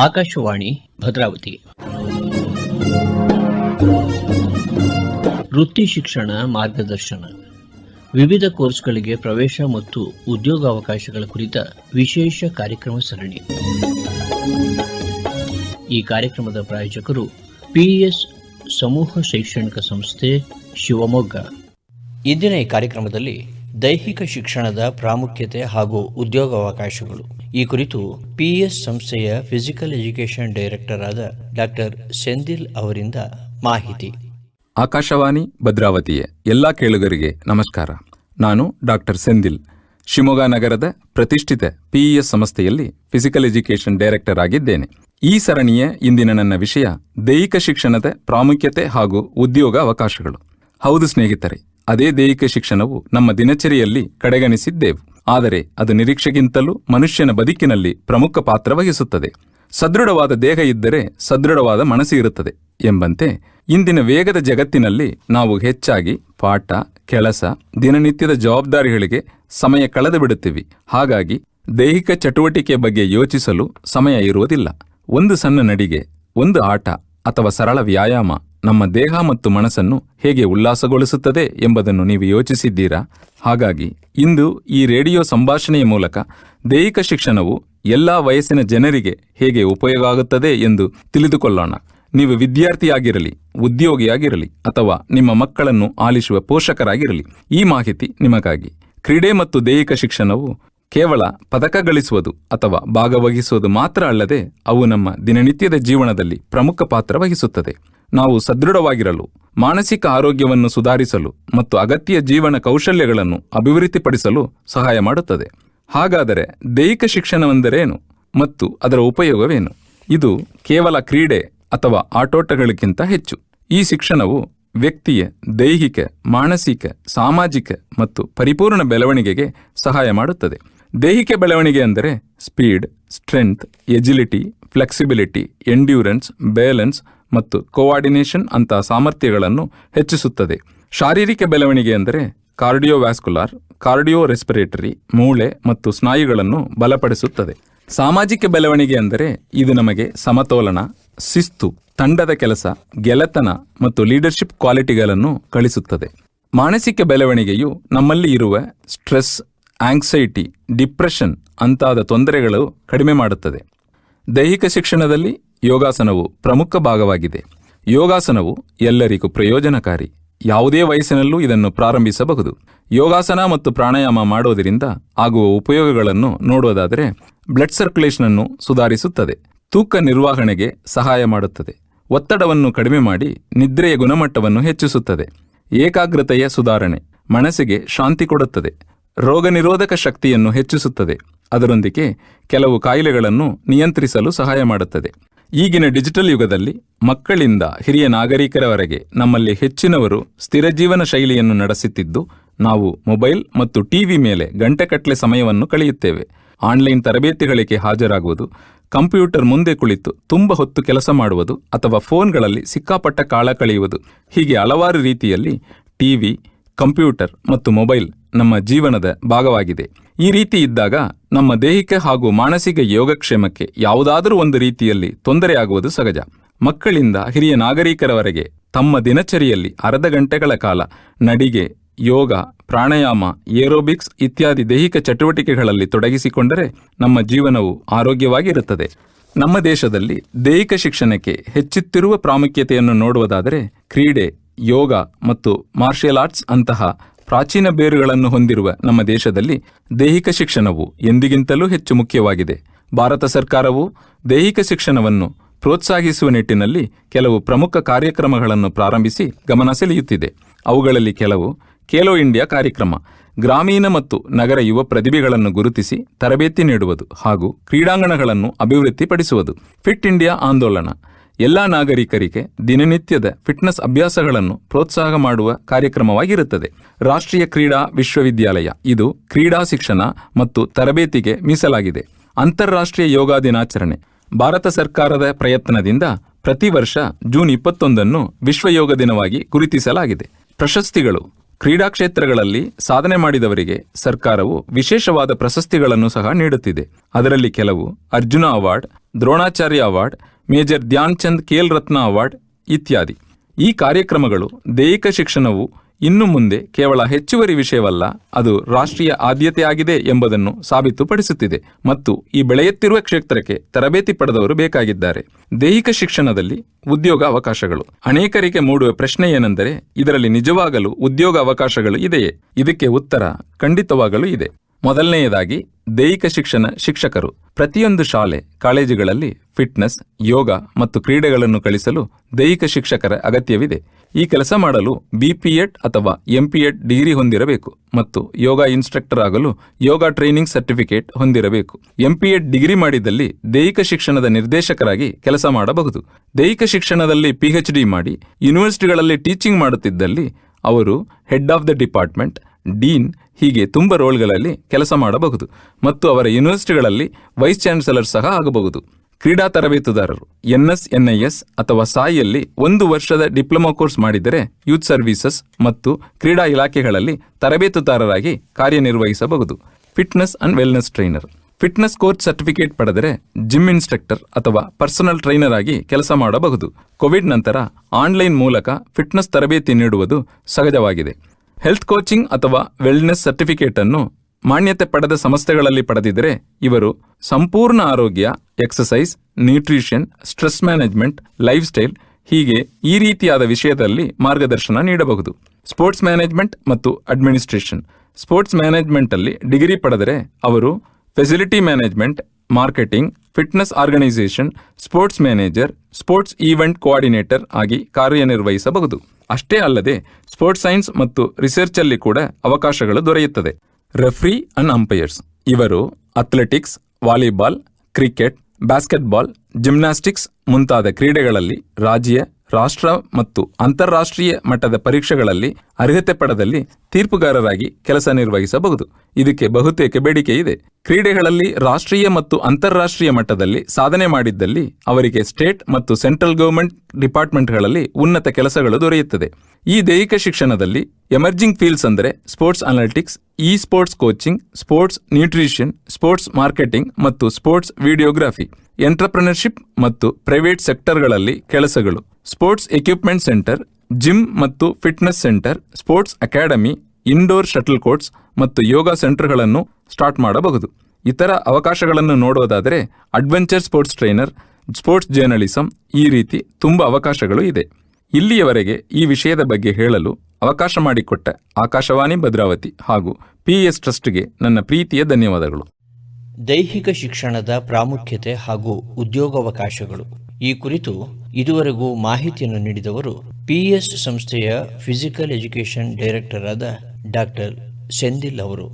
ಆಕಾಶವಾಣಿ, ಭದ್ರಾವತಿ. ವೃತ್ತಿ ಶಿಕ್ಷಣ, ಮಾರ್ಗದರ್ಶನ. ವಿವಿಧ ಕೋರ್ಸ್ಗಳಿಗೆ ಪ್ರವೇಶ ಮತ್ತು ಉದ್ಯೋಗಾವಕಾಶಗಳ ಕುರಿತ ವಿಶೇಷ ಕಾರ್ಯಕ್ರಮ ಸರಣಿ. ಈ ಕಾರ್ಯಕ್ರಮದ ಪ್ರಾಯೋಜಕರು ಪಿಎಸ್ ಸಮೂಹ ಶೈಕ್ಷಣಿಕ ಸಂಸ್ಥೆ ಶಿವಮೊಗ್ಗ. ಇಂದಿನ ಈ ಕಾರ್ಯಕ್ರಮದಲ್ಲಿ ದೈಹಿಕ ಶಿಕ್ಷಣದ ಪ್ರಾಮುಖ್ಯತೆ ಹಾಗೂ ಉದ್ಯೋಗಾವಕಾಶಗಳು. ಈ ಕುರಿತು ಪಿಎಸ್ ಸಂಸ್ಥೆಯ ಫಿಸಿಕಲ್ ಎಜುಕೇಷನ್ ಡೈರೆಕ್ಟರ್ ಆದ ಡಾಕ್ಟರ್ ಸೆಂದಿಲ್ ಅವರಿಂದ ಮಾಹಿತಿ. ಆಕಾಶವಾಣಿ ಭದ್ರಾವತಿಯ, ಎಲ್ಲ ಕೇಳುಗರಿಗೆ ನಮಸ್ಕಾರ. ನಾನು ಡಾಕ್ಟರ್ ಸೆಂದಿಲ್. ಶಿವಮೊಗ್ಗ ನಗರದ ಪ್ರತಿಷ್ಠಿತ ಪಿಇಎಸ್ ಸಂಸ್ಥೆಯಲ್ಲಿ ಫಿಸಿಕಲ್ ಎಜುಕೇಷನ್ ಡೈರೆಕ್ಟರ್ ಆಗಿದ್ದೇನೆ. ಈ ಸರಣಿಯ ಇಂದಿನ ನನ್ನ ವಿಷಯ ದೈಹಿಕ ಶಿಕ್ಷಣದ ಪ್ರಾಮುಖ್ಯತೆ ಹಾಗೂ ಉದ್ಯೋಗ ಅವಕಾಶಗಳು. ಹೌದು ಸ್ನೇಹಿತರೆ, ಅದೇ ದೈಹಿಕ ಶಿಕ್ಷಣವು ನಮ್ಮ ದಿನಚರಿಯಲ್ಲಿ ಕಡೆಗಣಿಸಿದ್ದೆವು. ಆದರೆ ಅದು ನಿರೀಕ್ಷೆಗಿಂತಲೂ ಮನುಷ್ಯನ ಬದುಕಿನಲ್ಲಿ ಪ್ರಮುಖ ಪಾತ್ರ ವಹಿಸುತ್ತದೆ. ಸದೃಢವಾದ ದೇಹ ಇದ್ದರೆ ಸದೃಢವಾದ ಮನಸ್ಸು ಇರುತ್ತದೆ ಎಂಬಂತೆ ಇಂದಿನ ವೇಗದ ಜಗತ್ತಿನಲ್ಲಿ ನಾವು ಹೆಚ್ಚಾಗಿ ಪಾಠ, ಕೆಲಸ, ದಿನನಿತ್ಯದ ಜವಾಬ್ದಾರಿಗಳಿಗೆ ಸಮಯ ಕಳೆದು ಬಿಡುತ್ತೀವಿ. ಹಾಗಾಗಿ ದೈಹಿಕ ಚಟುವಟಿಕೆ ಬಗ್ಗೆ ಯೋಚಿಸಲು ಸಮಯ ಇರುವುದಿಲ್ಲ. ಒಂದು ಸಣ್ಣ ನಡಿಗೆ, ಒಂದು ಆಟ ಅಥವಾ ಸರಳ ವ್ಯಾಯಾಮ ನಮ್ಮ ದೇಹ ಮತ್ತು ಮನಸ್ಸನ್ನು ಹೇಗೆ ಉಲ್ಲಾಸಗೊಳಿಸುತ್ತದೆ ಎಂಬುದನ್ನು ನೀವು ಯೋಚಿಸಿದ್ದೀರಾ? ಹಾಗಾಗಿ ಇಂದು ಈ ರೇಡಿಯೋ ಸಂಭಾಷಣೆಯ ಮೂಲಕ ದೈಹಿಕ ಶಿಕ್ಷಣವು ಎಲ್ಲಾ ವಯಸ್ಸಿನ ಜನರಿಗೆ ಹೇಗೆ ಉಪಯೋಗ ಆಗುತ್ತದೆ ಎಂದು ತಿಳಿದುಕೊಳ್ಳೋಣ. ನೀವು ವಿದ್ಯಾರ್ಥಿಯಾಗಿರಲಿ, ಉದ್ಯೋಗಿಯಾಗಿರಲಿ ಅಥವಾ ನಿಮ್ಮ ಮಕ್ಕಳನ್ನು ಆಲಿಸುವ ಪೋಷಕರಾಗಿರಲಿ, ಈ ಮಾಹಿತಿ ನಿಮಗಾಗಿ. ಕ್ರೀಡೆ ಮತ್ತು ದೈಹಿಕ ಶಿಕ್ಷಣವು ಕೇವಲ ಪದಕ ಗಳಿಸುವುದು ಅಥವಾ ಭಾಗವಹಿಸುವುದು ಮಾತ್ರ ಅಲ್ಲದೆ ಅವು ನಮ್ಮ ದಿನನಿತ್ಯದ ಜೀವನದಲ್ಲಿ ಪ್ರಮುಖ ಪಾತ್ರ ವಹಿಸುತ್ತದೆ. ನಾವು ಸದೃಢವಾಗಿರಲು, ಮಾನಸಿಕ ಆರೋಗ್ಯವನ್ನು ಸುಧಾರಿಸಲು ಮತ್ತು ಅಗತ್ಯ ಜೀವನ ಕೌಶಲ್ಯಗಳನ್ನು ಅಭಿವೃದ್ಧಿಪಡಿಸಲು ಸಹಾಯ ಮಾಡುತ್ತದೆ. ಹಾಗಾದರೆ ದೈಹಿಕ ಶಿಕ್ಷಣವೆಂದರೇನು ಮತ್ತು ಅದರ ಉಪಯೋಗವೇನು? ಇದು ಕೇವಲ ಕ್ರೀಡೆ ಅಥವಾ ಆಟೋಟಗಳಿಗಿಂತ ಹೆಚ್ಚು. ಈ ಶಿಕ್ಷಣವು ವ್ಯಕ್ತಿಯ ದೈಹಿಕ, ಮಾನಸಿಕ, ಸಾಮಾಜಿಕ ಮತ್ತು ಪರಿಪೂರ್ಣ ಬೆಳವಣಿಗೆಗೆ ಸಹಾಯ ಮಾಡುತ್ತದೆ. ದೈಹಿಕ ಬೆಳವಣಿಗೆ ಅಂದರೆ speed strength agility flexibility endurance balance ಮತ್ತು ಕೋಆರ್ಡಿನೇಷನ್ ಅಂತಹ ಸಾಮರ್ಥ್ಯಗಳನ್ನು ಹೆಚ್ಚಿಸುತ್ತದೆ. ಶಾರೀರಿಕ ಬೆಳವಣಿಗೆ ಅಂದರೆ ಕಾರ್ಡಿಯೋವ್ಯಾಸ್ಕುಲಾರ್ ಕಾರ್ಡಿಯೋ ರೆಸ್ಪಿರೇಟರಿ ಮೂಳೆ ಮತ್ತು ಸ್ನಾಯುಗಳನ್ನು ಬಲಪಡಿಸುತ್ತದೆ. ಸಾಮಾಜಿಕ ಬೆಳವಣಿಗೆ ಅಂದರೆ ಇದು ನಮಗೆ ಸಮತೋಲನ, ಶಿಸ್ತು, ತಂಡದ ಕೆಲಸ, ಗೆಳೆತನ ಮತ್ತು ಲೀಡರ್ಶಿಪ್ ಕ್ವಾಲಿಟಿಗಳನ್ನು ಕಳಿಸುತ್ತದೆ. ಮಾನಸಿಕ ಬೆಳವಣಿಗೆಯು ನಮ್ಮಲ್ಲಿ ಇರುವ ಸ್ಟ್ರೆಸ್ ಆಂಗ್ಸೈಟಿ ಡಿಪ್ರೆಷನ್ ಅಂತಾದ ತೊಂದರೆಗಳು ಕಡಿಮೆ ಮಾಡುತ್ತದೆ. ದೈಹಿಕ ಶಿಕ್ಷಣದಲ್ಲಿ ಯೋಗಾಸನವು ಪ್ರಮುಖ ಭಾಗವಾಗಿದೆ. ಯೋಗಾಸನವು ಎಲ್ಲರಿಗೂ ಪ್ರಯೋಜನಕಾರಿ. ಯಾವುದೇ ವಯಸ್ಸಿನಲ್ಲೂ ಇದನ್ನು ಪ್ರಾರಂಭಿಸಬಹುದು. ಯೋಗಾಸನ ಮತ್ತು ಪ್ರಾಣಾಯಾಮ ಮಾಡೋದರಿಂದ ಆಗುವ ಉಪಯೋಗಗಳನ್ನು ನೋಡೋದಾದರೆ ಬ್ಲಡ್ ಸರ್ಕ್ಯುಲೇಷನ್ ಅನ್ನು ಸುಧಾರಿಸುತ್ತದೆ. ತೂಕ ನಿರ್ವಹಣೆಗೆ ಸಹಾಯ ಮಾಡುತ್ತದೆ. ಒತ್ತಡವನ್ನು ಕಡಿಮೆ ಮಾಡಿ ನಿದ್ರೆಯ ಗುಣಮಟ್ಟವನ್ನು ಹೆಚ್ಚಿಸುತ್ತದೆ. ಏಕಾಗ್ರತೆಯ ಸುಧಾರಣೆ ಮನಸ್ಸಿಗೆ ಶಾಂತಿ ಕೊಡುತ್ತದೆ. ರೋಗ ನಿರೋಧಕ ಶಕ್ತಿಯನ್ನು ಹೆಚ್ಚಿಸುತ್ತದೆ. ಅದರೊಂದಿಗೆ ಕೆಲವು ಕಾಯಿಲೆಗಳನ್ನು ನಿಯಂತ್ರಿಸಲು ಸಹಾಯ ಮಾಡುತ್ತದೆ. ಈಗಿನ ಡಿಜಿಟಲ್ ಯುಗದಲ್ಲಿ ಮಕ್ಕಳಿಂದ ಹಿರಿಯ ನಾಗರಿಕರವರೆಗೆ ನಮ್ಮಲ್ಲಿ ಹೆಚ್ಚಿನವರು ಸ್ಥಿರ ಜೀವನ ಶೈಲಿಯನ್ನು ನಡೆಸುತ್ತಿದ್ದು, ನಾವು ಮೊಬೈಲ್ ಮತ್ತು ಟಿವಿ ಮೇಲೆ ಗಂಟೆಕಟ್ಟಲೆ ಸಮಯವನ್ನು ಕಳೆಯುತ್ತೇವೆ. ಆನ್ಲೈನ್ ತರಬೇತಿಗಳಿಗೆ ಹಾಜರಾಗುವುದು, ಕಂಪ್ಯೂಟರ್ ಮುಂದೆ ಕುಳಿತು ತುಂಬ ಹೊತ್ತು ಕೆಲಸ ಮಾಡುವುದು ಅಥವಾ ಫೋನ್ಗಳಲ್ಲಿ ಸಿಕ್ಕಾಪಟ್ಟ ಕಾಳ ಕಳೆಯುವುದು ಹೀಗೆ ಹಲವಾರು ರೀತಿಯಲ್ಲಿ ಟಿವಿ, ಕಂಪ್ಯೂಟರ್ ಮತ್ತು ಮೊಬೈಲ್ ನಮ್ಮ ಜೀವನದ ಭಾಗವಾಗಿದೆ. ಈ ರೀತಿ ಇದ್ದಾಗ ನಮ್ಮ ದೈಹಿಕ ಹಾಗೂ ಮಾನಸಿಕ ಯೋಗಕ್ಷೇಮಕ್ಕೆ ಯಾವುದಾದರೂ ಒಂದು ರೀತಿಯಲ್ಲಿ ತೊಂದರೆಯಾಗುವುದು ಸಹಜ. ಮಕ್ಕಳಿಂದ ಹಿರಿಯ ನಾಗರಿಕರವರೆಗೆ ತಮ್ಮ ದಿನಚರಿಯಲ್ಲಿ ಅರ್ಧ ಗಂಟೆಗಳ ಕಾಲ ನಡಿಗೆ, ಯೋಗ, ಪ್ರಾಣಾಯಾಮ, ಏರೋಬಿಕ್ಸ್ ಇತ್ಯಾದಿ ದೈಹಿಕ ಚಟುವಟಿಕೆಗಳಲ್ಲಿ ತೊಡಗಿಸಿಕೊಂಡರೆ ನಮ್ಮ ಜೀವನವು ಆರೋಗ್ಯವಾಗಿರುತ್ತದೆ. ನಮ್ಮ ದೇಶದಲ್ಲಿ ದೈಹಿಕ ಶಿಕ್ಷಣಕ್ಕೆ ಹೆಚ್ಚುತ್ತಿರುವ ಪ್ರಾಮುಖ್ಯತೆಯನ್ನು ನೋಡುವುದಾದರೆ ಕ್ರೀಡೆ, ಯೋಗ ಮತ್ತು ಮಾರ್ಷಿಯಲ್ ಆರ್ಟ್ಸ್ ಅಂತಹ ಪ್ರಾಚೀನ ಬೇರುಗಳನ್ನು ಹೊಂದಿರುವ ನಮ್ಮ ದೇಶದಲ್ಲಿ ದೈಹಿಕ ಶಿಕ್ಷಣವು ಎಂದಿಗಿಂತಲೂ ಹೆಚ್ಚು ಮುಖ್ಯವಾಗಿದೆ. ಭಾರತ ಸರ್ಕಾರವು ದೈಹಿಕ ಶಿಕ್ಷಣವನ್ನು ಪ್ರೋತ್ಸಾಹಿಸುವ ನಿಟ್ಟಿನಲ್ಲಿ ಕೆಲವು ಪ್ರಮುಖ ಕಾರ್ಯಕ್ರಮಗಳನ್ನು ಪ್ರಾರಂಭಿಸಿ ಗಮನ ಸೆಳೆಯುತ್ತಿದೆ. ಅವುಗಳಲ್ಲಿ ಕೆಲವು ಖೇಲೋ ಇಂಡಿಯಾ ಕಾರ್ಯಕ್ರಮ, ಗ್ರಾಮೀಣ ಮತ್ತು ನಗರ ಯುವ ಪ್ರತಿಭೆಗಳನ್ನು ಗುರುತಿಸಿ ತರಬೇತಿ ನೀಡುವುದು ಹಾಗೂ ಕ್ರೀಡಾಂಗಣಗಳನ್ನು ಅಭಿವೃದ್ಧಿಪಡಿಸುವುದು. ಫಿಟ್ ಇಂಡಿಯಾ ಆಂದೋಲನ ಎಲ್ಲಾ ನಾಗರಿಕರಿಗೆ ದಿನನಿತ್ಯದ ಫಿಟ್ನೆಸ್ ಅಭ್ಯಾಸಗಳನ್ನು ಪ್ರೋತ್ಸಾಹ ಮಾಡುವ ಕಾರ್ಯಕ್ರಮವಾಗಿರುತ್ತದೆ. ರಾಷ್ಟ್ರೀಯ ಕ್ರೀಡಾ ವಿಶ್ವವಿದ್ಯಾಲಯ, ಇದು ಕ್ರೀಡಾ ಶಿಕ್ಷಣ ಮತ್ತು ತರಬೇತಿಗೆ ಮೀಸಲಾಗಿದೆ. ಅಂತಾರಾಷ್ಟ್ರೀಯ ಯೋಗ ದಿನಾಚರಣೆ, ಭಾರತ ಸರ್ಕಾರದ ಪ್ರಯತ್ನದಿಂದ ಪ್ರತಿ ವರ್ಷ ಜೂನ್ ಇಪ್ಪತ್ತೊಂದನ್ನು ವಿಶ್ವ ಯೋಗ ದಿನವಾಗಿ ಗುರುತಿಸಲಾಗಿದೆ. ಪ್ರಶಸ್ತಿಗಳು, ಕ್ರೀಡಾ ಕ್ಷೇತ್ರಗಳಲ್ಲಿ ಸಾಧನೆ ಮಾಡಿದವರಿಗೆ ಸರ್ಕಾರವು ವಿಶೇಷವಾದ ಪ್ರಶಸ್ತಿಗಳನ್ನು ಸಹ ನೀಡುತ್ತಿದೆ. ಅದರಲ್ಲಿ ಕೆಲವು Arjuna award, Dronacharya award major Dhyan Chand Khel Ratna award ಇತ್ಯಾದಿ. ಈ ಕಾರ್ಯಕ್ರಮಗಳು ದೈಹಿಕ ಶಿಕ್ಷಣವು ಇನ್ನು ಮುಂದೆ ಕೇವಲ ಹೆಚ್ಚುವರಿ ವಿಷಯವಲ್ಲ, ಅದು ರಾಷ್ಟ್ರೀಯ ಆದ್ಯತೆಯಾಗಿದೆ ಎಂಬುದನ್ನು ಸಾಬೀತುಪಡಿಸುತ್ತಿದೆ ಮತ್ತು ಈ ಬೆಳೆಯುತ್ತಿರುವ ಕ್ಷೇತ್ರಕ್ಕೆ ತರಬೇತಿ ಪಡೆದವರು ಬೇಕಾಗಿದ್ದಾರೆ. ದೈಹಿಕ ಶಿಕ್ಷಣದಲ್ಲಿ ಉದ್ಯೋಗ ಅವಕಾಶಗಳು. ಅನೇಕರಿಗೆ ಮೂಡುವ ಪ್ರಶ್ನೆ ಏನೆಂದರೆ, ಇದರಲ್ಲಿ ನಿಜವಾಗಲು ಉದ್ಯೋಗ ಅವಕಾಶಗಳು ಇದೆಯೇ? ಇದಕ್ಕೆ ಉತ್ತರ ಖಂಡಿತವಾಗಲೂ ಇದೆ. ಮೊದಲನೆಯದಾಗಿ, ದೈಹಿಕ ಶಿಕ್ಷಣ ಶಿಕ್ಷಕರು. ಪ್ರತಿಯೊಂದು ಶಾಲೆ, ಕಾಲೇಜುಗಳಲ್ಲಿ ಫಿಟ್ನೆಸ್, ಯೋಗ ಮತ್ತು ಕ್ರೀಡೆಗಳನ್ನು ಕಲಿಸಲು ದೈಹಿಕ ಶಿಕ್ಷಕರ ಅಗತ್ಯವಿದೆ. ಈ ಕೆಲಸ ಮಾಡಲು ಬಿಪಿಎಡ್ ಅಥವಾ ಎಂಪಿಎಡ್ ಡಿಗ್ರಿ ಹೊಂದಿರಬೇಕು ಮತ್ತು ಯೋಗ ಇನ್ಸ್ಟ್ರಕ್ಟರ್ ಆಗಲು ಯೋಗ ಟ್ರೈನಿಂಗ್ ಸರ್ಟಿಫಿಕೇಟ್ ಹೊಂದಿರಬೇಕು. ಎಂಪಿಎಡ್ ಡಿಗ್ರಿ ಮಾಡಿದಲ್ಲಿ ದೈಹಿಕ ಶಿಕ್ಷಣದ ನಿರ್ದೇಶಕರಾಗಿ ಕೆಲಸ ಮಾಡಬಹುದು. ದೈಹಿಕ ಶಿಕ್ಷಣದಲ್ಲಿ ಪಿಎಚ್ಡಿ ಮಾಡಿ ಯೂನಿವರ್ಸಿಟಿಗಳಲ್ಲಿ ಟೀಚಿಂಗ್ ಮಾಡುತ್ತಿದ್ದಲ್ಲಿ ಅವರು head of the department, dean, ಹೀಗೆ ತುಂಬ ರೋಲ್ಗಳಲ್ಲಿ ಕೆಲಸ ಮಾಡಬಹುದು ಮತ್ತು ಅವರ ಯೂನಿವರ್ಸಿಟಿಗಳಲ್ಲಿ ವೈಸ್ ಚಾನ್ಸಲರ್ ಸಹ ಆಗಬಹುದು. ಕ್ರೀಡಾ ತರಬೇತುದಾರರು, ಎನ್ಎಸ್, ಎನ್ಐಎಸ್ ಅಥವಾ ಸಾಯಿಯಲ್ಲಿ ಒಂದು ವರ್ಷದ ಡಿಪ್ಲೊಮಾ ಕೋರ್ಸ್ ಮಾಡಿದರೆ ಯೂತ್ ಸರ್ವೀಸಸ್ ಮತ್ತು ಕ್ರೀಡಾ ಇಲಾಖೆಗಳಲ್ಲಿ ತರಬೇತುದಾರರಾಗಿ ಕಾರ್ಯನಿರ್ವಹಿಸಬಹುದು. Fitness and wellness trainer. Fitness course certificate ಪಡೆದರೆ ಜಿಮ್ ಇನ್ಸ್ಟ್ರಕ್ಟರ್ ಅಥವಾ ಪರ್ಸನಲ್ ಟ್ರೈನರ್ ಆಗಿ ಕೆಲಸ ಮಾಡಬಹುದು. ಕೋವಿಡ್ ನಂತರ ಆನ್ಲೈನ್ ಮೂಲಕ ಫಿಟ್ನೆಸ್ ತರಬೇತಿ ನೀಡುವುದು ಸಹಜವಾಗಿದೆ. ಹೆಲ್ತ್ ಕೋಚಿಂಗ್ ಅಥವಾ ವೆಲ್ನೆಸ್ ಸರ್ಟಿಫಿಕೇಟ್ ಅನ್ನು ಮಾನ್ಯತೆ ಪಡೆದ ಸಂಸ್ಥೆಗಳಲ್ಲಿ ಪಡೆದಿದ್ದರೆ ಇವರು ಸಂಪೂರ್ಣ ಆರೋಗ್ಯ exercise nutrition, stress management lifestyle ಹೀಗೆ ಈ ರೀತಿಯಾದ ವಿಷಯದಲ್ಲಿ ಮಾರ್ಗದರ್ಶನ ನೀಡಬಹುದು. ಸ್ಪೋರ್ಟ್ಸ್ ಮ್ಯಾನೇಜ್ಮೆಂಟ್ ಮತ್ತು ಅಡ್ಮಿನಿಸ್ಟ್ರೇಷನ್. ಸ್ಪೋರ್ಟ್ಸ್ ಮ್ಯಾನೇಜ್ಮೆಂಟ್ ಅಲ್ಲಿ ಡಿಗ್ರಿ ಪಡೆದರೆ ಅವರು facility management, marketing, fitness organisation, sports manager, sports event coordinator ಆಗಿ ಕಾರ್ಯನಿರ್ವಹಿಸಬಹುದು. ಅಷ್ಟೇ ಅಲ್ಲದೆ ಸ್ಪೋರ್ಟ್ಸ್ ಸೈನ್ಸ್ ಮತ್ತು ರಿಸರ್ಚ್ ಅಲ್ಲಿ ಕೂಡ ಅವಕಾಶಗಳು ದೊರೆಯುತ್ತದೆ. ರೆಫ್ರಿ ಅಂಡ್ ಅಂಪೈರ್ಸ್ ಇವರು athletics volleyball cricket basketball gymnastics ಮುಂತಾದ ಕ್ರೀಡೆಗಳಲ್ಲಿ ರಾಜ್ಯ ರಾಷ್ಟ್ರ ಮತ್ತು ಅಂತಾರಾಷ್ಟ್ರೀಯ ಮಟ್ಟದ ಪರೀಕ್ಷೆಗಳಲ್ಲಿ ಅರ್ಹತೆ ಪಡೆದಲ್ಲಿ ತೀರ್ಪುಗಾರರಾಗಿ ಕೆಲಸ ನಿರ್ವಹಿಸಬಹುದು. ಇದಕ್ಕೆ ಬಹುತೇಕ ಬೇಡಿಕೆ ಇದೆ ಕ್ರೀಡೆಗಳಲ್ಲಿ ರಾಷ್ಟ್ರೀಯ ಮತ್ತು ಅಂತಾರಾಷ್ಟ್ರೀಯ ಮಟ್ಟದಲ್ಲಿ ಸಾಧನೆ ಮಾಡಿದ್ದಲ್ಲಿ ಅವರಿಗೆ ಸ್ಟೇಟ್ ಮತ್ತು ಸೆಂಟ್ರಲ್ ಗವರ್ಮೆಂಟ್ ಡಿಪಾರ್ಟ್ಮೆಂಟ್ಗಳಲ್ಲಿ ಉನ್ನತ ಕೆಲಸಗಳು ದೊರೆಯುತ್ತದೆ. ಈ ದೈಹಿಕ ಶಿಕ್ಷಣದಲ್ಲಿ ಎಮರ್ಜಿಂಗ್ ಫೀಲ್ಡ್ಸ್ ಅಂದರೆ sports analytics e sports coaching, sports nutrition, sports marketing ಮತ್ತು ಸ್ಪೋರ್ಟ್ಸ್ ವಿಡಿಯೋಗ್ರಫಿ, ಎಂಟರ್ಪ್ರಿನರ್ಶಿಪ್ ಮತ್ತು ಪ್ರೈವೇಟ್ ಸೆಕ್ಟರ್ಗಳಲ್ಲಿ ಕೆಲಸಗಳು. ಸ್ಪೋರ್ಟ್ಸ್ ಎಕ್ವಿಪ್ಮೆಂಟ್ ಸೆಂಟರ್ ಜಿಮ್ ಮತ್ತು fitness centre sports academy indoor shuttle courts ಮತ್ತು ಯೋಗ ಸೆಂಟರ್ಗಳನ್ನು ಸ್ಟಾರ್ಟ್ ಮಾಡಬಹುದು. ಇತರ ಅವಕಾಶಗಳನ್ನು ನೋಡೋದಾದರೆ adventure sports trainer sports journalism ಈ ರೀತಿ ತುಂಬ ಅವಕಾಶಗಳು ಇದೆ. ಇಲ್ಲಿಯವರೆಗೆ ಈ ವಿಷಯದ ಬಗ್ಗೆ ಹೇಳಲು ಅವಕಾಶ ಮಾಡಿಕೊಟ್ಟ ಆಕಾಶವಾಣಿ ಭದ್ರಾವತಿ ಹಾಗೂ ಪಿಎಸ್ ಟ್ರಸ್ಟ್ಗೆ ನನ್ನ ಪ್ರೀತಿಯ ಧನ್ಯವಾದಗಳು. ದೈಹಿಕ ಶಿಕ್ಷಣದ ಪ್ರಾಮುಖ್ಯತೆ ಹಾಗೂ ಉದ್ಯೋಗಾವಕಾಶಗಳು ಈ ಕುರಿತು ಇದುವರೆಗೂ ಮಾಹಿತಿಯನ್ನು ನೀಡಿದವರು ಪಿಎಸ್ ಸಂಸ್ಥೆಯ ಫಿಸಿಕಲ್ ಎಜುಕೇಷನ್ ಡೈರೆಕ್ಟರ್ ಆದ ಡಾಕ್ಟರ್ ಸೆಂದಿಲ್ ಅವರು.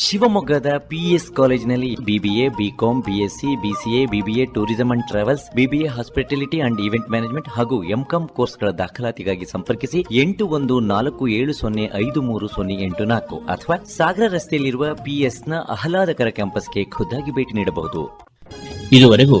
ಶಿವಮೊಗ್ಗದ ಪಿಎಸ್ ಕಾಲೇಜಿನಲ್ಲಿ BBA BCom BSc BCA BBA tourism and travels BBA hospitality and event management ಹಾಗೂ ಎಂಕಾಂ ಕೋರ್ಸ್ಗಳ ದಾಖಲಾತಿಗಾಗಿ ಸಂಪರ್ಕಿಸಿ ಎಂಟು ಒಂದು ನಾಲ್ಕು ಏಳು ಸೊನ್ನೆ ಐದು ಮೂರು ಸೊನ್ನೆ ಎಂಟು ನಾಲ್ಕು ಅಥವಾ ಸಾಗರ ರಸ್ತೆಯಲ್ಲಿರುವ ಪಿಎಸ್ನ ಆಹ್ಲಾದಕರ ಕ್ಯಾಂಪಸ್ಗೆ ಖುದ್ದಾಗಿ ಭೇಟಿ ನೀಡಬಹುದು. ಇದುವರೆಗೂ